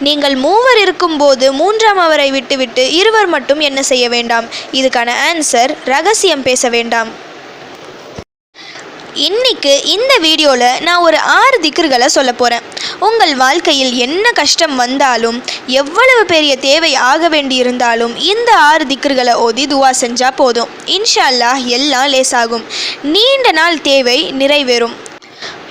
நீங்கள் மூவர் இருக்கும்போது மூன்றாம் அவரை விட்டுவிட்டு இருவர் மட்டும் என்ன செய்ய வேண்டாம்? இதுக்கான ஆன்சர் ரகசியம் பேச வேண்டாம். இன்னைக்கு இந்த வீடியோவில் நான் ஒரு ஆறு திக்கர்களை சொல்ல போகிறேன் உங்கள் வாழ்க்கையில் என்ன கஷ்டம் வந்தாலும் எவ்வளவு பெரிய தேவை ஆக வேண்டியிருந்தாலும் இந்த ஆறு திக்கர்களை ஓதி துவா செஞ்சால் போதும். இன்ஷா அல்லாஹ் எல்லாம் லேசாகும். நீண்ட நாள் தேவை நிறைவேறும்.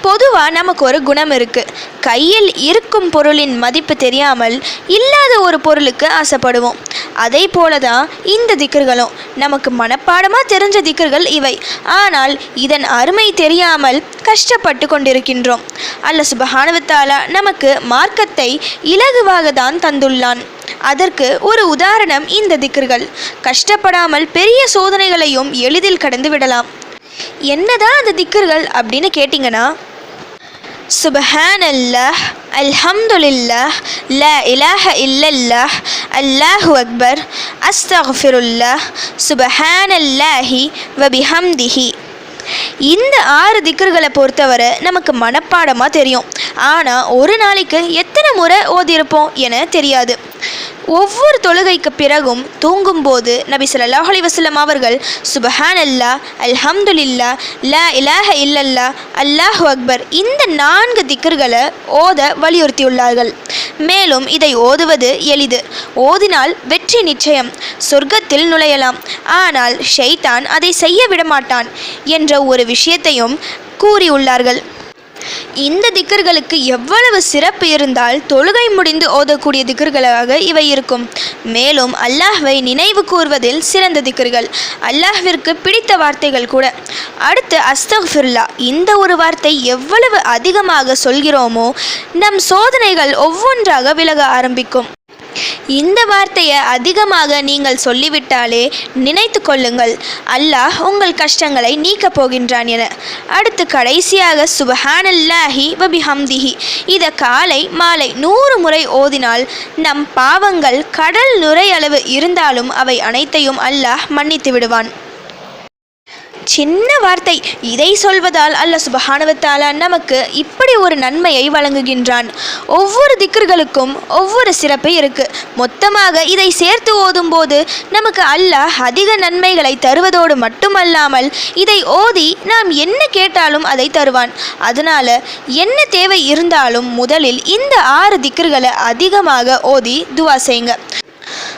பொதுவாக நமக்கு ஒரு குணம் இருக்குது கையில் இருக்கும் பொருளின் மதிப்பு தெரியாமல் இல்லாத ஒரு பொருளுக்கு ஆசைப்படுவோம். அதே போல தான் இந்த திக்கர்களும். நமக்கு மனப்பாடமாக தெரிஞ்ச திக்கர்கள் இவை. ஆனால் இதன் அருமை தெரியாமல் கஷ்டப்பட்டு கொண்டிருக்கின்றோம். அல்ல சுபஹானுவத்தாலா நமக்கு மார்க்கத்தை இலகுவாக தான் தந்துள்ளான். அதற்கு ஒரு உதாரணம் இந்த திக்கர்கள். கஷ்டப்படாமல் பெரிய சோதனைகளையும் எளிதில் கடந்து விடலாம். என்னதான் அந்த திக்கர்கள் அப்படின்னு கேட்டிங்கன்னா சுபஹானல்லாஹ் அல்ஹம்துலில்லாஹ் ல இலாஹ இல்லல்லாஹ் அல்லாஹு அக்பர் அஸ்தஃபிருல்லாஹ் சுபஹானல்லாஹி வபிஹம்திஹி இந்த ஆறு திக்கர்களை பொறுத்தவரை நமக்கு மனப்பாடமாக தெரியும். ஆனால் ஒரு நாளைக்கு எத்தனை முறை ஓதியிருப்போம் என தெரியாது. ஒவ்வொரு தொழுகைக்கு பிறகும் தூங்கும்போது நபி சொல்லாஹ் அலி வசலம் அவர்கள் சுபஹான் அல்லா அல்ஹம்துலில்லா லா இலாஹ இல்லல்லா அல்லாஹ் அக்பர் இந்த நான்கு திக்கர்களை ஓத வலியுறுத்தியுள்ளார்கள். மேலும் இதை ஓதுவது எளிது. ஓதினால் வெற்றி நிச்சயம். சொர்க்கத்தில் நுழையலாம். ஆனால் ஷைத்தான் அதை செய்ய விடமாட்டான் என்ற ஒரு விஷயத்தையும் கூறியுள்ளார்கள். இந்த திக்கர்களுக்கு எவ்வளவு சிறப்பு இருந்தால் தொழுகை முடிந்து ஓதக்கூடிய திக்கர்களாக இவை இருக்கும். மேலும் அல்லாஹ்வை நினைவு கூர்வதில் சிறந்த திக்கர்கள். அல்லாஹ்விற்கு பிடித்த வார்த்தைகள் கூட. அடுத்து அஸ்தஃபிருல்லா இந்த ஒரு வார்த்தை எவ்வளவு அதிகமாக சொல்கிறோமோ நம் சோதனைகள் ஒவ்வொன்றாக விலக ஆரம்பிக்கும். இந்த வார்த்தையை அதிகமாக நீங்கள் சொல்லிவிட்டாலே நினைத்து கொள்ளுங்கள். அல்லாஹ் உங்கள் கஷ்டங்களை நீக்கப் போகின்றான் என. அடுத்து கடைசியாக சுபஹானல்லாஹி வபிஹம்திஹி இதை காலை மாலை நூறு முறை ஓதினால் நம் பாவங்கள் கடல் நுரையளவு இருந்தாலும் அவை அனைத்தையும் அல்லாஹ் மன்னித்து விடுவான். சின்ன வார்த்தை. இதை சொல்வதால் அல்ல சுபஹானவத்தாலா நமக்கு இப்படி ஒரு நன்மையை வழங்குகின்றான். ஒவ்வொரு திக்கர்களுக்கும் ஒவ்வொரு சிறப்பு இருக்கு. மொத்தமாக இதை சேர்த்து ஓதும்போது நமக்கு அல்லாஹ் அதிக நன்மைகளை தருவதோடு மட்டுமல்லாமல் இதை ஓதி நாம் என்ன கேட்டாலும் அதை தருவான். அதனால என்ன தேவை இருந்தாலும் முதலில் இந்த ஆறு திக்கர்களை அதிகமாக ஓதி துவா செய்யுங்க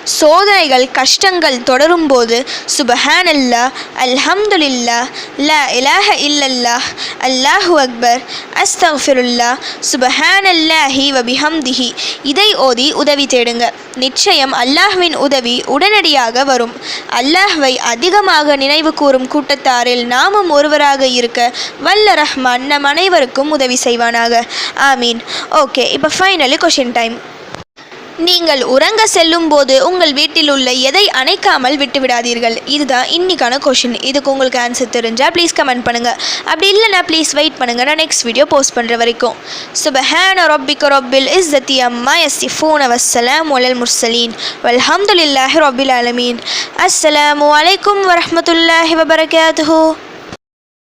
சோதனைகள் கஷ்டங்கள் தொடரும்போது சுபஹானல்லா அல்ஹம்துலில்லா ல இலாஹ இல்லல்லாஹ் அல்லாஹு அக்பர் அஸ்தஃபிருல்லா சுபஹானல்லாஹி வபிஹம்திஹி. இதை ஓதி உதவி தேடுங்க. நிச்சயம் அல்லாஹ்வின் உதவி உடனடியாக வரும். அல்லாஹ்வை அதிகமாக நினைவு கூறும் கூட்டத்தாரில் நாமும் ஒருவராக இருக்க வல்ல ரஹ்மான் நம் அனைவருக்கும் உதவி செய்வானாக. ஆமீன். ஓகே இப்போ ஃபைனலி கொஷின் டைம் நீங்கள் உறங்க செல்லும் போது உங்கள் வீட்டில் உள்ள எதை அணைக்காமல் விட்டுவிடாதீர்கள். இதுதான் இன்னைக்கான கொஷின் இதுக்கு உங்களுக்கு ஆன்சர் தெரிஞ்சால் ப்ளீஸ் கமெண்ட் பண்ணுங்கள் அப்படி இல்லைனா ப்ளீஸ் வெயிட் பண்ணுங்கள் நான் நெக்ஸ்ட் வீடியோ போஸ்ட் பண்ணுற வரைக்கும். சுபஹான ரொப்பிக்க ரொப்பில் இஸ்ஸத்தி அம்மா யஸ்ஸிஃபூன வசலாம் ஒலல் முர்சலீன் வல்ஹம்துல்லாஹி ரொபில் அலமீன் அஸ்ஸலாமு அலைக்கும் வரமத்துல்லாஹி வபரகாத்துஹு